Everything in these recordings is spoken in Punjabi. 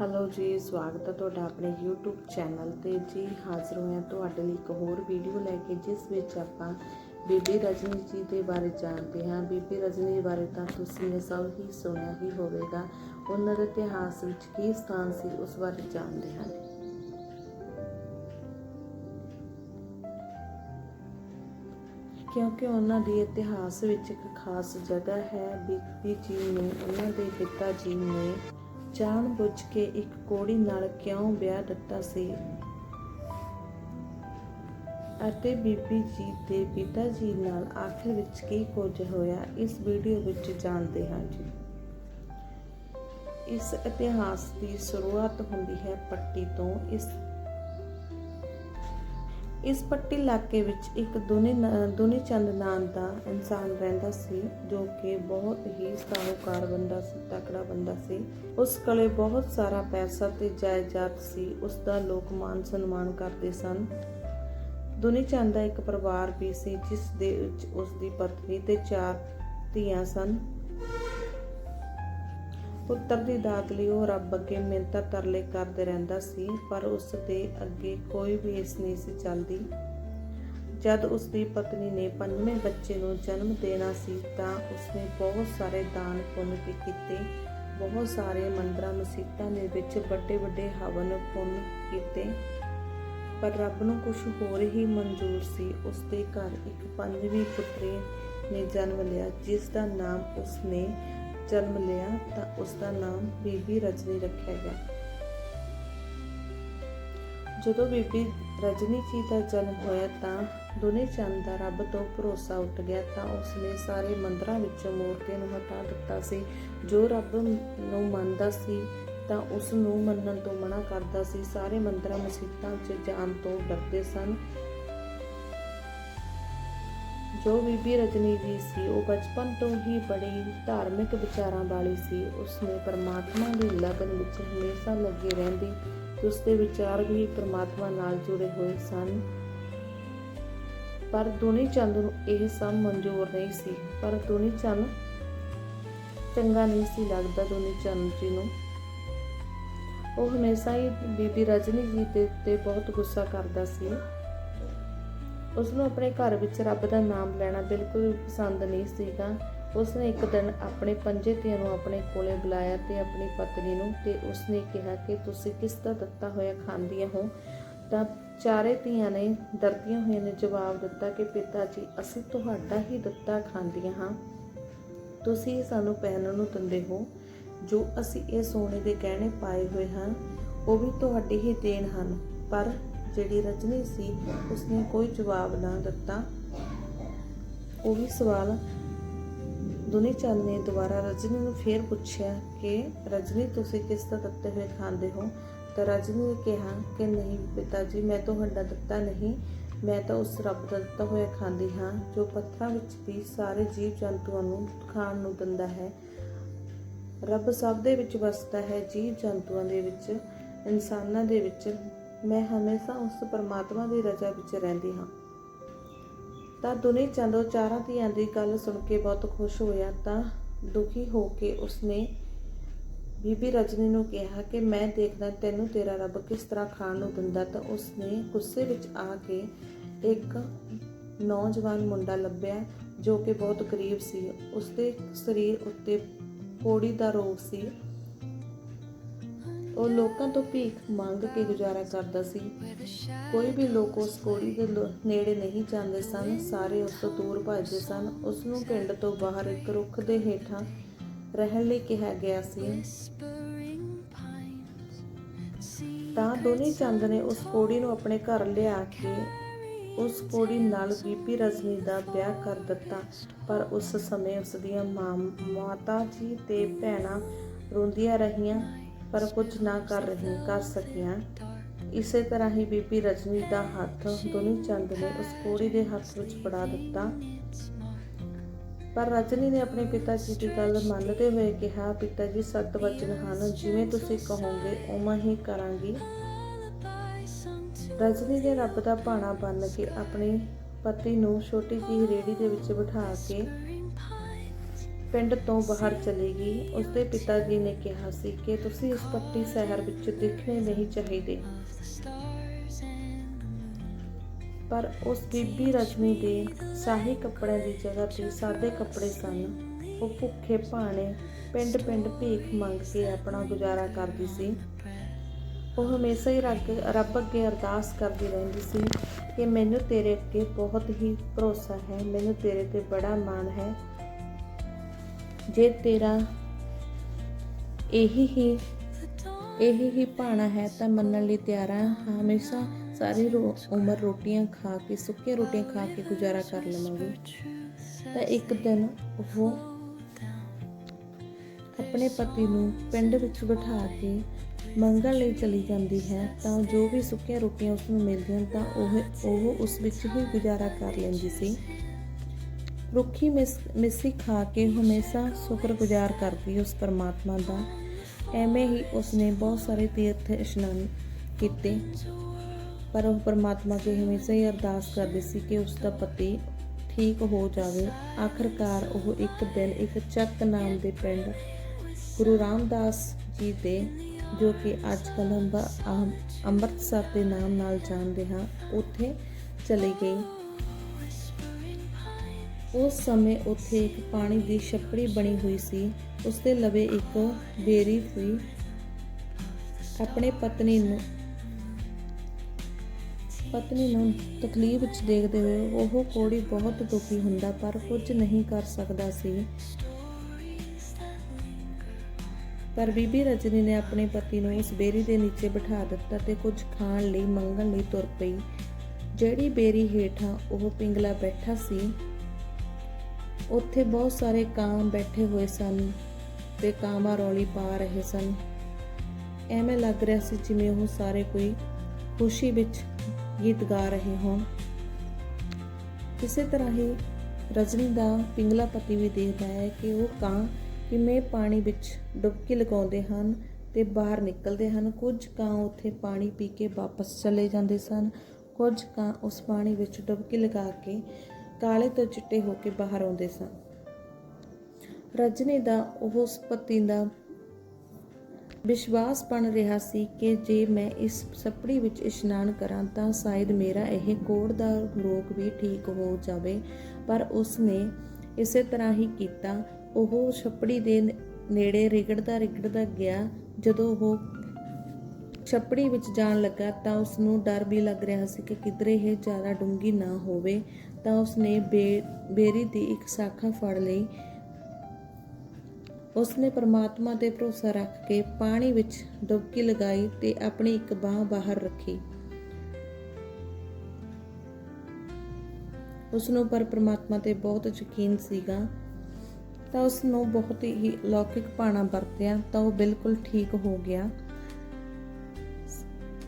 ਹੈਲੋ ਜੀ, ਸਵਾਗਤ ਹੈ ਤੁਹਾਡਾ ਆਪਣੇ YouTube ਚੈਨਲ ਤੇ। ਜੀ, ਹਾਜ਼ਰ ਹੋਇਆ ਤੁਹਾਡੇ ਲਈ ਇੱਕ ਹੋਰ ਵੀਡੀਓ ਲੈ ਕੇ, ਜਿਸ ਵਿੱਚ ਆਪਾਂ ਬੀਬੀ ਰਜਨੀ ਜੀ ਦੇ ਬਾਰੇ ਜਾਣਦੇ ਹਾਂ। ਬੀਬੀ ਰਜਨੀ ਬਾਰੇ ਤਾਂ ਤੁਸੀਂ ਨੇ ਸਭ ਹੀ ਸੁਣਿਆ ਹੀ ਹੋਵੇਗਾ। ਉਹਨਾਂ ਦੇ ਇਤਿਹਾਸ ਵਿੱਚ ਕੀ ਸਥਾਨ ਸੀ, ਉਸ ਬਾਰੇ ਜਾਣਦੇ ਹਾਂ। ਕਿਉਂਕਿ ਉਹਨਾਂ ਦੀ ਇਤਿਹਾਸ ਵਿੱਚ ਇੱਕ ਖਾਸ ਜਗ੍ਹਾ ਹੈ। ਬੀਬੀ ਜੀ ਨੇ, ਉਹਨਾਂ ਦੇ ਪਿਤਾ ਜੀ ਨੇ ਜਾਣ ਬੁੱਝ ਕੇ ਇੱਕ ਕੋੜੀ ਨਾਲ ਕਿਉਂ ਵਿਆਹ ਦਿੱਤਾ ਸੀ? ਅਤੇ ਬੀਬੀ ਜੀ ਦੇ ਪਿਤਾ ਜੀ ਨਾਲ ਆਖਿਰ ਵਿੱਚ ਕੀ ਕੁਝ ਹੋਇਆ, ਇਸ ਵੀਡੀਓ ਵਿੱਚ ਜਾਣਦੇ ਹਾਂ ਜੀ। ਇਸ ਇਤਿਹਾਸ ਦੀ ਸ਼ੁਰੂਆਤ ਹੁੰਦੀ ਹੈ ਪੱਟੀ ਤੋਂ। ਇਸ ਇਸ ਪੱਟੀ ਇਲਾਕੇ ਵਿੱਚ ਇੱਕ ਦੁਨੀ ਦੁਨੀ ਚੰਦ ਨਾਮ ਦਾ ਇਨਸਾਨ ਰਹਿੰਦਾ ਸੀ, ਜੋ ਕਿ ਬਹੁਤ ਹੀ ਸਾਹੂਕਾਰ ਬੰਦਾ ਸੀ, ਤਕੜਾ ਬੰਦਾ ਸੀ। ਉਸ ਕੋਲੇ ਬਹੁਤ ਸਾਰਾ ਪੈਸਾ ਤੇ ਜਾਇਦਾਦ ਸੀ ਉਸ ਦਾ ਲੋਕ ਮਾਨ ਸਨਮਾਨ ਕਰਦੇ ਸਨ। ਦੁਨੀ ਚੰਦ ਦਾ ਇੱਕ ਪਰਿਵਾਰ ਵੀ ਸੀ, ਜਿਸ ਦੇ ਵਿੱਚ ਉਸ ਦੀ ਪਤਨੀ ਤੇ ਚਾਰ ਧੀਆਂ ਸਨ। ਪੁੱਤਰ ਦੀ ਦਾਤ ਲਈ ਉਹ ਰੱਬ ਅੱਗੇ ਮਿੰਨਤਾਂ ਤਰਲੇ ਕਰਦੇ ਰਹਿੰਦਾ ਸੀ, ਪਰ ਉਸ ਦੇ ਅੱਗੇ ਕੋਈ ਵੀ ਇਸ ਨਹੀਂ ਸੀ ਚੱਲਦੀ। ਜਦ ਉਸ ਦੀ ਪਤਨੀ ਨੇ ਪੰਜਵੇਂ ਬੱਚੇ ਨੂੰ ਜਨਮ ਦੇਣਾ ਸੀ, ਤਾਂ ਉਸਨੇ ਬਹੁਤ ਸਾਰੇ ਦਾਨ ਪੁੰਨ ਵੀ ਕੀਤੇ। ਬਹੁਤ ਸਾਰੇ ਮੰਦਰਾਂ ਮਸੀਤਾਂ ਦੇ ਵਿੱਚ ਵੱਡੇ ਵੱਡੇ ਹਵਨ ਪੁੰਨ ਕੀਤੇ। ਪਰ ਰੱਬ ਨੂੰ ਕੁਝ ਹੋਰ ਹੀ ਮਨਜ਼ੂਰ ਸੀ। ਉਸ ਦੇ ਘਰ ਇੱਕ ਪੰਜਵੀਂ ਪੁੱਤਰੀ ਨੇ ਜਨਮ ਲਿਆ, ਜਿਸ ਦਾ ਨਾਮ ਉਸਨੇ ਜਨਮ ਲਿਆ ਤਾਂ ਉਸ ਦਾ ਨਾਮ ਬੀਬੀ ਰਜਨੀ ਰੱਖਿਆ ਗਿਆ। ਜਦੋਂ ਬੀਬੀ ਰਜਨੀ ਜੀ ਦਾ ਜਨਮ ਹੋਇਆ ਤਾਂ ਦੁਨੇ ਚੰਦ ਦਾ ਰੱਬ ਤੋਂ ਭਰੋਸਾ ਉੱਠ ਗਿਆ ਤਾਂ ਉਸਨੇ ਸਾਰੇ ਮੰਦਰਾਂ ਵਿੱਚੋਂ ਮੂਰਤੀਆਂ ਨੂੰ ਹਟਾ ਦਿੱਤਾ ਸੀ। ਜੋ ਰੱਬ ਨੂੰ ਮੰਨਦਾ ਸੀ ਤਾਂ ਉਸ ਨੂੰ ਮੰਨਣ ਤੋਂ ਮਨਾ ਕਰਦਾ ਸੀ। ਸਾਰੇ ਮੰਦਰਾਂ ਮਸਜਿਦਾਂ 'ਚ ਜਾਣ ਤੋਂ ਡਰਦੇ ਸਨ। ਜੋ ਬੀਬੀ ਰਜਨੀ ਜੀ ਸੀ, ਉਹ ਬਚਪਨ ਤੋਂ ਹੀ ਬੜੀ ਧਾਰਮਿਕ ਵਿਚਾਰਾਂ ਵਾਲੀ ਸੀ। ਉਸਨੇ ਪਰਮਾਤਮਾ ਦੀ ਲਗਨ ਵਿੱਚ ਹਮੇਸ਼ਾ ਲੱਗੀ ਰਹਿੰਦੀ ਉਸ ਦੇ ਵਿਚਾਰ ਵੀ ਪਰਮਾਤਮਾ ਨਾਲ ਜੁੜੇ ਹੋਏ ਸਨ। ਪਰ ਦੁਨੀ ਚੰਦ ਨੂੰ ਇਹ ਸਭ ਮਨਜ਼ੂਰ ਨਹੀਂ ਸੀ। ਪਰ ਦੁਨੀ ਚੰਦ ਚੰਗਾ ਨਹੀਂ ਸੀ ਲੱਗਦਾ ਦੁਨੀ ਚੰਦ ਜੀ ਨੂੰ। ਉਹ ਹਮੇਸ਼ਾ ਹੀ ਬੀਬੀ ਰਜਨੀ ਜੀ ਦੇ ਉੱਤੇ ਬਹੁਤ ਗੁੱਸਾ ਕਰਦਾ ਸੀ। ਉਸ ਨੂੰ ਆਪਣੇ ਘਰ ਵਿੱਚ ਰੱਬ ਦਾ ਨਾਮ ਲੈਣਾ ਬਿਲਕੁਲ ਵੀ ਪਸੰਦ ਨਹੀਂ ਸੀਗਾ। ਉਸ ਨੇ ਇੱਕ ਦਿਨ ਆਪਣੇ ਪੰਜੇ ਧੀਆਂ ਨੂੰ ਆਪਣੇ ਕੋਲੇ ਬੁਲਾਇਆ ਤੇ ਆਪਣੀ ਪਤਨੀ ਨੂੰ ਤੇ ਉਸ ਨੇ ਕਿਹਾ ਕਿ ਤੁਸੀਂ ਕਿਸ ਦਾ ਦਿੱਤਾ ਹੋਇਆ ਖਾਂਦੀਆਂ ਹੋ? ਤਾਂ ਚਾਰੇ ਧੀਆਂ ਨੇ ਡਰਦੀਆਂ ਹੋਈਆਂ ਨੇ ਜਵਾਬ ਦਿੱਤਾ ਕਿ ਪਿਤਾ ਜੀ, ਅਸੀਂ ਤੁਹਾਡਾ ਹੀ ਦਿੱਤਾ ਖਾਂਦੀਆਂ ਹਾਂ। ਤੁਸੀਂ ਸਾਨੂੰ ਪਹਿਨਣ ਨੂੰ ਦਿੰਦੇ ਹੋ। ਜੋ ਅਸੀਂ ਇਹ ਸੋਨੇ ਦੇ ਗਹਿਣੇ ਪਾਏ ਹੋਏ ਹਨ ਉਹ ਵੀ ਤੁਹਾਡੀ ਹੀ ਦੇਣ ਹਨ। ਪਰ ਜਿਹੜੀ ਰਜਨੀ ਸੀ, ਉਸਨੇ ਕੋਈ ਜਵਾਬ ਨਾ ਦਿੱਤਾ। ਉਹ ਸਵਾਲ ਦੁਨੀ ਚੰਦ ਨੇ ਦੁਬਾਰਾ ਰਜਨੀ ਨੂੰ ਫੇਰ ਪੁੱਛਿਆ ਕਿ, ਰਜਨੀ, ਤੁਸੀਂ ਕਿਸ ਦਾ ਦਿੱਤੇ ਹੋਏ ਖਾਂਦੇ ਹੋ? ਤਾਂ ਰਜਨੀ ਨੇ ਕਿਹਾ ਕਿ, ਨਹੀਂ ਪਿਤਾ ਜੀ ਮੈਂ ਤੁਹਾਡਾ ਦਿੱਤਾ ਨਹੀਂ। ਮੈਂ ਤਾਂ ਉਸ ਰੱਬ ਦਾ ਦਿੱਤਾ ਹੋਇਆ ਖਾਂਦੀ ਹਾਂ, ਜੋ ਪੱਥਰਾਂ ਵਿੱਚ ਵੀ ਸਾਰੇ ਜੀਵ ਜੰਤੂਆਂ ਨੂੰ ਖਾਣ ਨੂੰ ਦਿੰਦਾ ਹੈ। ਰੱਬ ਸਭ ਦੇ ਵਿੱਚ ਵਸਦਾ ਹੈ ਜੀਵ ਜੰਤੂਆਂ ਦੇ ਵਿੱਚ, ਇਨਸਾਨਾਂ ਦੇ ਵਿੱਚ ਮੈਂ ਹਮੇਸ਼ਾ ਉਸ ਪਰਮਾਤਮਾ ਦੀ ਰਜ਼ਾ ਵਿੱਚ ਰਹਿੰਦੀ ਹਾਂ। ਤਾਂ ਦੁਨੀ ਚੰਦੋ ਚਾਰਾਂ ਧੀਆਂ ਦੀ ਗੱਲ ਸੁਣ ਕੇ ਬਹੁਤ ਖੁਸ਼ ਹੋਇਆ ਤਾਂ ਦੁਖੀ ਹੋ ਕੇ ਉਸਨੇ ਬੀਬੀ ਰਜਨੀ ਨੂੰ ਕਿਹਾ ਕਿ ਮੈਂ ਦੇਖਦਾ ਤੈਨੂੰ ਤੇਰਾ ਰੱਬ ਕਿਸ ਤਰ੍ਹਾਂ ਖਾਣ ਨੂੰ ਦਿੰਦਾ। ਤਾਂ ਉਸਨੇ ਗੁੱਸੇ ਵਿੱਚ ਆ ਕੇ ਇੱਕ ਨੌਜਵਾਨ ਮੁੰਡਾ ਲੱਭਿਆ ਜੋ ਕਿ ਬਹੁਤ ਗਰੀਬ ਸੀ। ਉਸਦੇ ਸਰੀਰ ਉੱਤੇ ਕੋੜੀ ਦਾ ਰੋਗ ਸੀ। ਉਹ ਲੋਕਾਂ ਤੋਂ ਭੀਖ ਮੰਗ ਕੇ ਗੁਜ਼ਾਰਾ ਕਰਦਾ ਸੀ। ਕੋਈ ਵੀ ਲੋਕ ਉਸ ਕੋੜੀ ਦੇ ਨੇੜੇ ਨਹੀਂ ਜਾਂਦੇ ਸਨ। ਸਾਰੇ ਉਸ ਤੋਂ ਦੂਰ ਭੱਜਦੇ ਸਨ। ਉਸ ਨੂੰ ਪਿੰਡ ਤੋਂ ਬਾਹਰ ਇੱਕ ਰੁੱਖ ਦੇ ਹੇਠਾਂ ਰਹਿਣ ਲਈ ਕਿਹਾ ਗਿਆ ਸੀ। ਤਾਂ ਦੋਨੀ ਚੰਦ ਨੇ ਉਸ ਕੋੜੀ ਨੂੰ ਆਪਣੇ ਘਰ ਲਿਆ ਕੇ ਉਸ ਕੋੜੀ ਨਾਲ ਬੀਬੀ ਰਜਨੀ ਦਾ ਵਿਆਹ ਕਰ ਦਿੱਤਾ। ਪਰ ਉਸ ਸਮੇਂ ਉਸ ਦੀਆਂ ਮਾਤਾ ਜੀ ਤੇ ਭੈਣਾਂ ਰੋਂਦੀਆਂ ਰਹੀਆਂ। ਪਰ ਕੁਝ ਨਾ ਕਰ ਰਹੀ, ਕਰ ਸਕੀਆਂ। ਇਸੇ ਤਰ੍ਹਾਂ ਹੀ ਬੀਬੀ ਰਜਨੀ ਦਾ ਹੱਥ ਦੋਨੀ ਚੰਦ ਨੇ ਉਸ ਕੋੜੀ ਦੇ ਹੱਥ ਵਿੱਚ ਫੜਾ ਦਿੱਤਾ। ਪਰ ਰਜਨੀ ਨੇ ਆਪਣੇ ਪਿਤਾ ਜੀ ਦੀ ਗੱਲ ਮੰਨਦੇ ਹੋਏ ਕਿਹਾ, ਪਿਤਾ ਜੀ, ਸਤ ਵਚਨ ਹਨ, ਜਿਵੇਂ ਤੁਸੀਂ ਕਹੋਗੇ, ਉਵੇਂ ਹੀ ਕਰਾਂਗੀ। ਰਜਨੀ ਨੇ ਰੱਬ ਦਾ ਭਾਣਾ ਬੰਨ ਕੇ ਆਪਣੀ ਪਤੀ ਨੂੰ ਛੋਟੀ ਜਿਹੀ ਰੇੜੀ ਦੇ ਵਿੱਚ ਬਿਠਾ ਕੇ ਪਿੰਡ ਤੋਂ ਬਾਹਰ ਚਲੀ ਗਈ। ਉਸਦੇ ਪਿਤਾ ਜੀ ਨੇ ਕਿਹਾ ਸੀ ਕਿ ਤੁਸੀਂ ਇਸ ਪੱਟੀ ਸ਼ਹਿਰ ਵਿੱਚ ਦਿਖਣੇ ਨਹੀਂ ਚਾਹੀਦੇ। ਪਰ ਉਸ ਬੀਬੀ ਰਜਨੀ ਦੇ ਸ਼ਾਹੀ ਕੱਪੜਿਆਂ ਦੀ ਜਗ੍ਹਾ ਤੇ ਸਾਦੇ ਕੱਪੜੇ ਸਨ। ਉਹ ਭੁੱਖੇ ਭਾਣੇ ਪਿੰਡ-ਪਿੰਡ ਭੀਖ ਮੰਗ ਕੇ ਆਪਣਾ ਗੁਜ਼ਾਰਾ ਕਰਦੀ ਸੀ। ਉਹ ਹਮੇਸ਼ਾ ਹੀ ਰੱਬ ਅੱਗੇ ਅਰਦਾਸ ਕਰਦੀ ਰਹਿੰਦੀ ਸੀ ਕਿ ਮੈਨੂੰ ਤੇਰੇ ਅੱਗੇ ਬਹੁਤ ਹੀ ਭਰੋਸਾ ਹੈ ਮੈਨੂੰ ਤੇਰੇ ਤੇ ਬੜਾ ਮਾਣ ਹੈ। ਜੇ ਤੇਰਾ ਇਹੀ ਹੀ ਇਹੀ ਹੀ ਭਾਣਾ ਹੈ ਤਾਂ ਮੰਨਣ ਲਈ ਤਿਆਰ ਹਾਂ ਹਮੇਸ਼ਾ ਸਾਰੀ ਰੋ- ਉਮਰ ਰੋਟੀਆਂ ਖਾ ਕੇ, ਸੁੱਕੀਆਂ ਰੋਟੀਆਂ ਖਾ ਕੇ ਗੁਜ਼ਾਰਾ ਕਰ ਲਵਾਂਗੇ। ਤਾਂ ਇੱਕ ਦਿਨ ਉਹ ਆਪਣੇ ਪਤੀ ਨੂੰ ਪਿੰਡ ਵਿੱਚ ਬਿਠਾ ਕੇ ਮੰਗਣ ਲਈ ਚਲੀ ਜਾਂਦੀ ਹੈ ਤਾਂ ਜੋ ਵੀ ਸੁੱਕੀਆਂ ਰੋਟੀਆਂ ਉਸ ਨੂੰ ਮਿਲਦੀਆਂ ਤਾਂ ਉਹ ਉਹ ਉਸ ਵਿੱਚ ਹੀ ਗੁਜ਼ਾਰਾ ਕਰ ਲੈਂਦੀ ਸੀ। ਰੁੱਖੀ ਮਿਸ, ਮਿੱਸੀ ਖਾ ਕੇ ਹਮੇਸ਼ਾ ਸ਼ੁਕਰਗੁਜ਼ਾਰ ਕਰਦੀ ਉਸ ਪਰਮਾਤਮਾ ਦਾ। ਐਵੇਂ ਹੀ ਉਸਨੇ ਬਹੁਤ ਸਾਰੇ ਤੀਰਥ ਇਸ਼ਨਾਨ ਕੀਤੇ, ਪਰ ਉਹ ਪਰਮਾਤਮਾ ਕੇ ਹਮੇਸ਼ਾ ਹੀ ਅਰਦਾਸ ਕਰਦੀ ਸੀ ਕਿ ਉਸ ਦਾ ਪਤੀ ਠੀਕ ਹੋ ਜਾਵੇ। ਆਖਰਕਾਰ ਉਹ ਇੱਕ ਦਿਨ ਇੱਕ ਚੱਕ ਨਾਮ ਦੇ ਪਿੰਡ ਗੁਰੂ ਰਾਮਦਾਸ ਜੀ ਦੇ, ਜੋ ਕਿ ਅੱਜ ਕੱਲ੍ਹ ਅੰਮ੍ਰਿਤਸਰ ਦੇ ਨਾਮ ਨਾਲ ਜਾਣਦੇ ਹਾਂ, ਉੱਥੇ ਚਲੀ ਗਈ ਉਸ ਸਮੇਂ ਉੱਥੇ ਇੱਕ ਪਾਣੀ ਦੀ ਛੱਪੜੀ ਬਣੀ ਹੋਈ ਸੀ। ਉਸ ਦੇ ਲਵੇ ਇੱਕ ਬੇਰੀ ਹੋਈ। ਆਪਣੇ ਪਤਨੀ ਨੂੰ ਪਤਨੀ ਨੂੰ ਤਕਲੀਫ ਵਿੱਚ ਦੇਖਦੇ ਹੋਏ ਉਹ ਕੋੜੀ ਬਹੁਤ ਦੁਖੀ ਹੁੰਦਾ ਪਰ ਕੁਝ ਨਹੀਂ ਕਰ ਸਕਦਾ ਸੀ। ਪਰ ਬੀਬੀ ਰਜਨੀ ਨੇ ਆਪਣੇ ਪਤੀ ਨੂੰ ਉਸ ਬੇਰੀ ਦੇ ਨੀਚੇ ਬਿਠਾ ਦਿੱਤਾ ਤੇ ਕੁਝ ਖਾਣ ਲਈ ਮੰਗਣ ਲਈ ਤੁਰ ਪਈ। ਜਿਹੜੀ ਬੇਰੀ ਹੇਠਾਂ ਉਹ ਪਿੰਗਲਾ ਬੈਠਾ ਸੀ ਉੱਥੇ ਬਹੁਤ ਸਾਰੇ ਕਾਂ ਬੈਠੇ ਹੋਏ ਸਨ ਤੇ ਕਾਂਵਾਂ ਰੌਲੀ ਪਾ ਰਹੇ ਸਨ। ਐਵੇਂ ਲੱਗ ਰਿਹਾ ਸੀ ਜਿਵੇਂ ਉਹ ਸਾਰੇ ਕੋਈ ਖੁਸ਼ੀ ਵਿੱਚ ਗੀਤ ਗਾ ਰਹੇ ਹੋਣ। ਇਸੇ ਤਰ੍ਹਾਂ ਹੀ ਰਜਨੀ ਦਾ ਪਿੰਗਲਾ ਪਤੀ ਵੀ ਦੇਖਦਾ ਹੈ ਕਿ ਉਹ ਕਾਂ ਕਿਵੇਂ ਪਾਣੀ ਵਿੱਚ ਡੁਬਕੀ ਲਗਾਉਂਦੇ ਹਨ ਤੇ ਬਾਹਰ ਨਿਕਲਦੇ ਹਨ। ਕੁਝ ਕਾਂ ਉੱਥੇ ਪਾਣੀ ਪੀ ਕੇ ਵਾਪਸ ਚਲੇ ਜਾਂਦੇ ਸਨ। ਕੁਝ ਕਾਂ ਉਸ ਪਾਣੀ ਵਿੱਚ ਡੁਬਕੀ ਲਗਾ ਕੇ ਕਾਲੇ ਤੋਂ ਚਿੱਟੇ ਹੋ ਕੇ ਬਾਹਰ ਆਉਂਦੇ ਸਨ। ਰਜਨੀ ਦਾ ਉਹ ਉਸ ਦਾ ਵਿਸ਼ਵਾਸ ਬਣ ਰਿਹਾ ਸੀ ਕਿ ਜੇ ਮੈਂ ਇਸ ਸਪੜੀ ਵਿੱਚ ਇਸ਼ਨਾਨ ਕਰਾਂ ਤਾਂ ਸ਼ਾਇਦ ਮੇਰਾ ਇਹ ਕੋੜ ਦਾ ਰੋਗ ਵੀ ਠੀਕ ਹੋ ਜਾਵੇ। ਪਰ ਉਸ ਨੇ ਇਸੇ ਤਰ੍ਹਾਂ ਹੀ ਕੀਤਾ। ਉਹ ਛੱਪੜੀ ਦੇ ਨੇੜੇ ਰਿਗੜਦਾ ਰਿਗੜਦਾ ਗਿਆ। ਜਦੋਂ ਉਹ ਛੱਪੜੀ ਵਿੱਚ ਜਾਣ ਲੱਗਾ ਤਾਂ ਉਸ ਨੂੰ ਡਰ ਵੀ ਲੱਗ ਰਿਹਾ ਸੀ ਕਿ ਕਿਧਰੇ ਇਹ ਜ਼ਿਆਦਾ ਡੂੰਗੀ ਨਾ ਹੋਵੇ। ਤਾਂ ਉਸਨੇ ਬੇਰੀ ਦੀ ਇੱਕ ਸ਼ਾਖਾ ਫੜ ਲਈ। ਉਸਨੇ ਪਰਮਾਤਮਾ ਤੇ ਭਰੋਸਾ ਰੱਖ ਕੇ ਪਾਣੀ ਵਿੱਚ ਡੁਬਕੀ ਲਗਾਈ ਤੇ ਆਪਣੀ ਇੱਕ ਬਾਹ ਬਾਹਰ ਰੱਖੀ। ਉਸ ਨੂੰ ਪਰ ਪਰਮਾਤਮਾ ਤੇ ਬਹੁਤ ਯਕੀਨ ਸੀਗਾ। ਤਾਂ ਉਸ ਨੂੰ ਬਹੁਤ ਹੀ ਲੌਕਿਕ ਪਾਣਾ ਵਰਤਿਆ ਤਾਂ ਉਹ ਬਿਲਕੁਲ ਠੀਕ ਹੋ ਗਿਆ।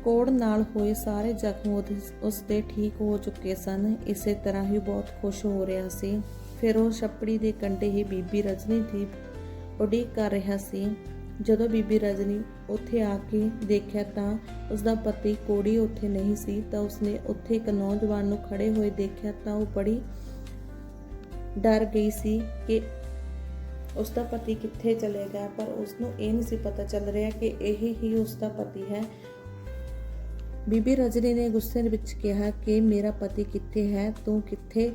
ਕੋੜ ਨਾਲ ਹੋਏ ਸਾਰੇ ਜ਼ਖਮ ਉਹਦੇ- ਉਸ ਦੇ ਠੀਕ ਹੋ ਚੁੱਕੇ ਸਨ। ਇਸੇ ਤਰ੍ਹਾਂ ਹੀ ਬਹੁਤ ਖੁਸ਼ ਹੋ ਰਿਹਾ ਸੀ। ਫਿਰ ਉਹ ਛੱਪੜੀ ਦੇ ਕੰਢੇ ਹੀ ਬੀਬੀ ਰਜਨੀ ਦੀ ਉਡੀਕ ਕਰ ਰਿਹਾ ਸੀ। ਜਦੋਂ ਬੀਬੀ ਰਜਨੀ ਉੱਥੇ ਆ ਕੇ ਦੇਖਿਆ ਤਾਂ ਉਸ ਦਾ ਪਤੀ ਕੋੜੀ ਉੱਥੇ ਨਹੀਂ ਸੀ ਤਾਂ ਉਸਨੇ ਉੱਥੇ ਇੱਕ ਨੌਜਵਾਨ ਨੂੰ ਖੜੇ ਹੋਏ ਦੇਖਿਆ ਤਾਂ ਉਹ ਬੜੀ ਡਰ ਗਈ ਸੀ ਕਿ ਉਸ ਦਾ ਪਤੀ ਕਿੱਥੇ ਚਲੇ ਗਿਆ। ਪਰ ਉਸ ਨੂੰ ਇਹ ਨਹੀਂ ਸੀ ਪਤਾ ਚੱਲ ਰਿਹਾ ਕਿ ਇਹ ਹੀ ਉਸ ਦਾ ਪਤੀ ਹੈ। ਬੀਬੀ ਰਜਨੀ ਨੇ ਗੁੱਸੇ ਵਿੱਚ ਕਿਹਾ ਕਿ ਮੇਰਾ ਪਤੀ ਕਿੱਥੇ ਹੈ? ਤੂੰ ਕਿੱਥੇ,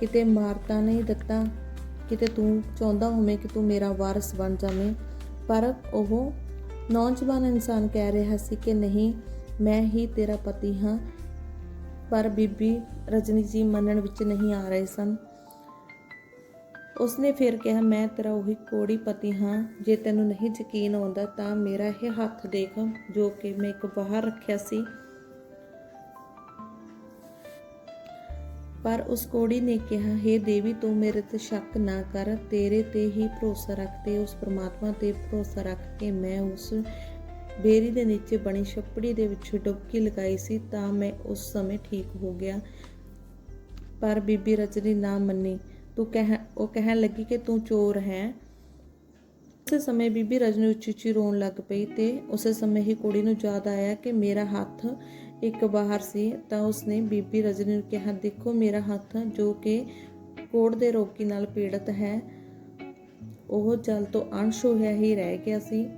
ਕਿਤੇ ਮਾਰਤਾ ਨਹੀਂ ਦਿੱਤਾ? ਕਿਤੇ ਤੂੰ ਚਾਹੁੰਦਾ ਹੋਵੇਂ ਕਿ ਤੂੰ ਮੇਰਾ ਵਾਰਿਸ ਬਣ ਜਾਵੇਂ? ਪਰ ਉਹ ਨੌਜਵਾਨ ਇਨਸਾਨ ਕਹਿ ਰਿਹਾ ਸੀ ਕਿ ਨਹੀਂ, ਮੈਂ ਹੀ ਤੇਰਾ ਪਤੀ ਹਾਂ। ਪਰ ਬੀਬੀ ਰਜਨੀ ਜੀ ਮੰਨਣ ਵਿੱਚ ਨਹੀਂ ਆ ਰਹੇ ਸਨ। ਉਸਨੇ ਫਿਰ ਕਿਹਾ, ਮੈਂ ਤੇਰਾ ਉਹੀ ਕੋੜੀ ਪਤੀ ਹਾਂ। ਜੇ ਤੈਨੂੰ ਨਹੀਂ ਯਕੀਨ ਆਉਂਦਾ ਤਾਂ ਮੇਰਾ ਇਹ ਹੱਥ ਦੇਖ, ਜੋ ਕਿ ਮੈਂ ਇੱਕ ਬਾਹਰ ਰੱਖਿਆ ਸੀ। ਪਰ ਉਸ ਕੋੜੀ ਨੇ ਕਿਹਾ हे ਦੇਵੀ, ਤੂੰ ਮੇਰੇ ਤੇ ਸ਼ੱਕ ਨਾ ਕਰ। ਤੇਰੇ ਤੇ ਹੀ ਭਰੋਸਾ ਰੱਖ ਤੇ ਉਸ ਪ੍ਰਮਾਤਮਾ ਤੇ ਭਰੋਸਾ ਰੱਖ ਕੇ ਮੈਂ ਉਸ ਬੇਰੀ ਦੇ ਨੀਚੇ ਬਣੀ ਛੱਪੜੀ ਦੇ ਵਿੱਚ ਡੁਬਕੀ ਲਗਾਈ ਸੀ ਤਾਂ ਮੈਂ ਉਸ ਸਮੇਂ ਠੀਕ ਹੋ ਗਿਆ। ਪਰ ਬੀਬੀ ਰਜਨੀ ਨਾ ਮੰਨੀ। ਤੂੰ ਕਹਿ, ਉਹ ਕਹਿਣ ਲੱਗੀ ਕਿ ਤੂੰ ਚੋਰ ਹੈ। ਉਸੇ ਸਮੇਂ ਬੀਬੀ ਰਜਨੀ ਉੱਚੀ ਉੱਚੀ ਰੋਣ ਲੱਗ ਪਈ ਤੇ ਉਸੇ ਸਮੇਂ ਹੀ ਕੁੜੀ ਨੂੰ ਯਾਦ ਆਇਆ ਕਿ ਮੇਰਾ ਹੱਥ ਇੱਕ ਬਾਹਰ ਸੀ, ਤਾਂ ਉਸਨੇ ਬੀਬੀ ਰਜਨੀ ਨੂੰ ਕਿਹਾ, ਦੇਖੋ, ਮੇਰਾ ਹੱਥ ਜੋ ਕਿ ਕੋੜ ਦੇ ਰੋਗੀ ਨਾਲ ਪੀੜਤ ਹੈ, ਉਹ ਜਲ ਤੋਂ ਅੰਸ਼ ਹੋਇਆ ਹੀ ਰਹਿ ਗਿਆ ਸੀ।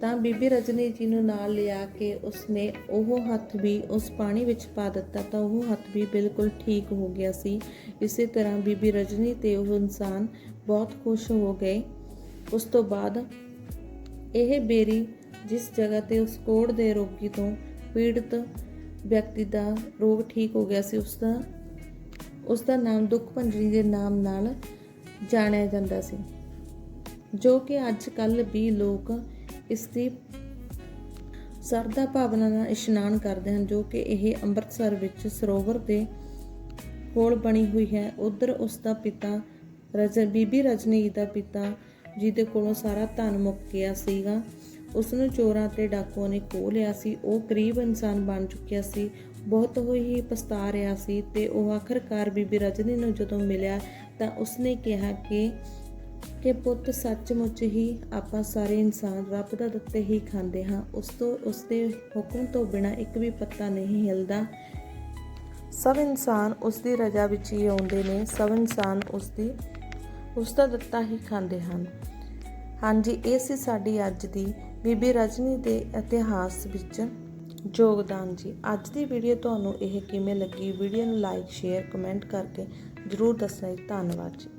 ਤਾਂ ਬੀਬੀ ਰਜਨੀ ਜੀ ਨੂੰ ਨਾਲ ਲਿਆ ਕੇ ਉਸਨੇ ਉਹ ਹੱਥ ਵੀ ਉਸ ਪਾਣੀ ਵਿੱਚ ਪਾ ਦਿੱਤਾ ਤਾਂ ਉਹ ਹੱਥ ਵੀ ਬਿਲਕੁਲ ਠੀਕ ਹੋ ਗਿਆ ਸੀ। ਇਸੇ ਤਰ੍ਹਾਂ ਬੀਬੀ ਰਜਨੀ ਤੇ ਉਹ ਇਨਸਾਨ ਬਹੁਤ ਖੁਸ਼ ਹੋ ਗਏ। ਉਸ ਤੋਂ ਬਾਅਦ ਇਹ ਬੇਰੀ ਜਿਸ ਜਗ੍ਹਾ ਤੇ ਉਸ ਕੋੜ ਦੇ ਰੋਗੀ ਤੋਂ ਪੀੜਤ ਵਿਅਕਤੀ ਦਾ ਰੋਗ ਠੀਕ ਹੋ ਗਿਆ ਸੀ, ਉਸ ਦਾ ਉਸ ਦਾ ਨਾਮ ਦੁੱਖ ਭੰਜਰੀ ਦੇ ਨਾਮ ਨਾਲ ਜਾਣਿਆ ਜਾਂਦਾ ਸੀ। ਜੋ ਕਿ ਅੱਜ ਕੱਲ ਵੀ ਲੋਕ ਇਸ ਦੀ ਸਰਦਾ ਭਾਵਨਾ ਨਾਲ ਇਸ਼ਨਾਨ ਕਰਦੇ ਹਨ, ਜੋ ਕਿ ਇਹ ਅੰਮ੍ਰਿਤਸਰ ਵਿੱਚ ਸਰੋਵਰ ਦੇ ਕੋਲ ਬਣੀ ਹੋਈ ਹੈ। ਉਧਰ ਉਸ ਦਾ ਪਿਤਾ ਰਜ ਬੀਬੀ ਰਜਨੀ ਦਾ ਪਿਤਾ, ਜਿਹਦੇ ਕੋਲੋਂ ਸਾਰਾ ਧਨ ਮੁੱਕ ਗਿਆ ਸੀਗਾ। ਉਸ ਨੂੰ ਚੋਰਾਂ ਤੇ ਡਾਕੂਆਂ ਨੇ ਖੋਹ ਲਿਆ ਸੀ। ਉਹ ਗਰੀਬ ਇਨਸਾਨ ਬਣ ਚੁੱਕਿਆ ਸੀ। ਬਹੁਤ ਹੀ ਪਛਤਾ ਰਿਹਾ ਸੀ ਤੇ ਉਹ ਆਖਰਕਾਰ ਬੀਬੀ ਰਜਨੀ ਨੂੰ ਜਦੋਂ ਮਿਲਿਆ ਤਾਂ ਉਸਨੇ ਕਿਹਾ ਕਿ ਕਿ ਪੁੱਤ ਸੱਚਮੁੱਚ ਹੀ ਆਪਾਂ ਸਾਰੇ ਇਨਸਾਨ ਰੱਬ ਦਾ ਦਿੱਤੇ ਹੀ ਖਾਂਦੇ ਹਾਂ। ਉਸ ਤੋਂ, ਉਸ ਦੇ ਹੁਕਮ ਤੋਂ ਬਿਨਾ ਇੱਕ ਵੀ ਪੱਤਾ ਨਹੀਂ ਹਿਲਦਾ। ਸਭ ਇਨਸਾਨ ਉਸ ਦੀ ਰਜ਼ਾ ਵਿੱਚ ਹੀ ਆਉਂਦੇ ਨੇ। ਸਭ ਇਨਸਾਨ ਉਸ ਦੀ, ਉਸ ਦਾ ਦਿੱਤਾ ਹੀ ਖਾਂਦੇ ਹਨ। ਹਾਂਜੀ, ਇਹ ਸੀ ਸਾਡੀ ਅੱਜ ਦੀ ਬੀਬੀ ਰਜਨੀ ਦੇ ਇਤਿਹਾਸ ਵਿੱਚ ਯੋਗਦਾਨ ਜੀ। ਅੱਜ ਦੀ ਵੀਡੀਓ ਤੁਹਾਨੂੰ ਇਹ ਕਿਵੇਂ ਲੱਗੀ? ਵੀਡੀਓ ਨੂੰ ਲਾਈਕ ਸ਼ੇਅਰ ਕਮੈਂਟ ਕਰਕੇ ਜਰੂਰ ਦੱਸਣਾ ਜੀ। ਧੰਨਵਾਦ ਜੀ।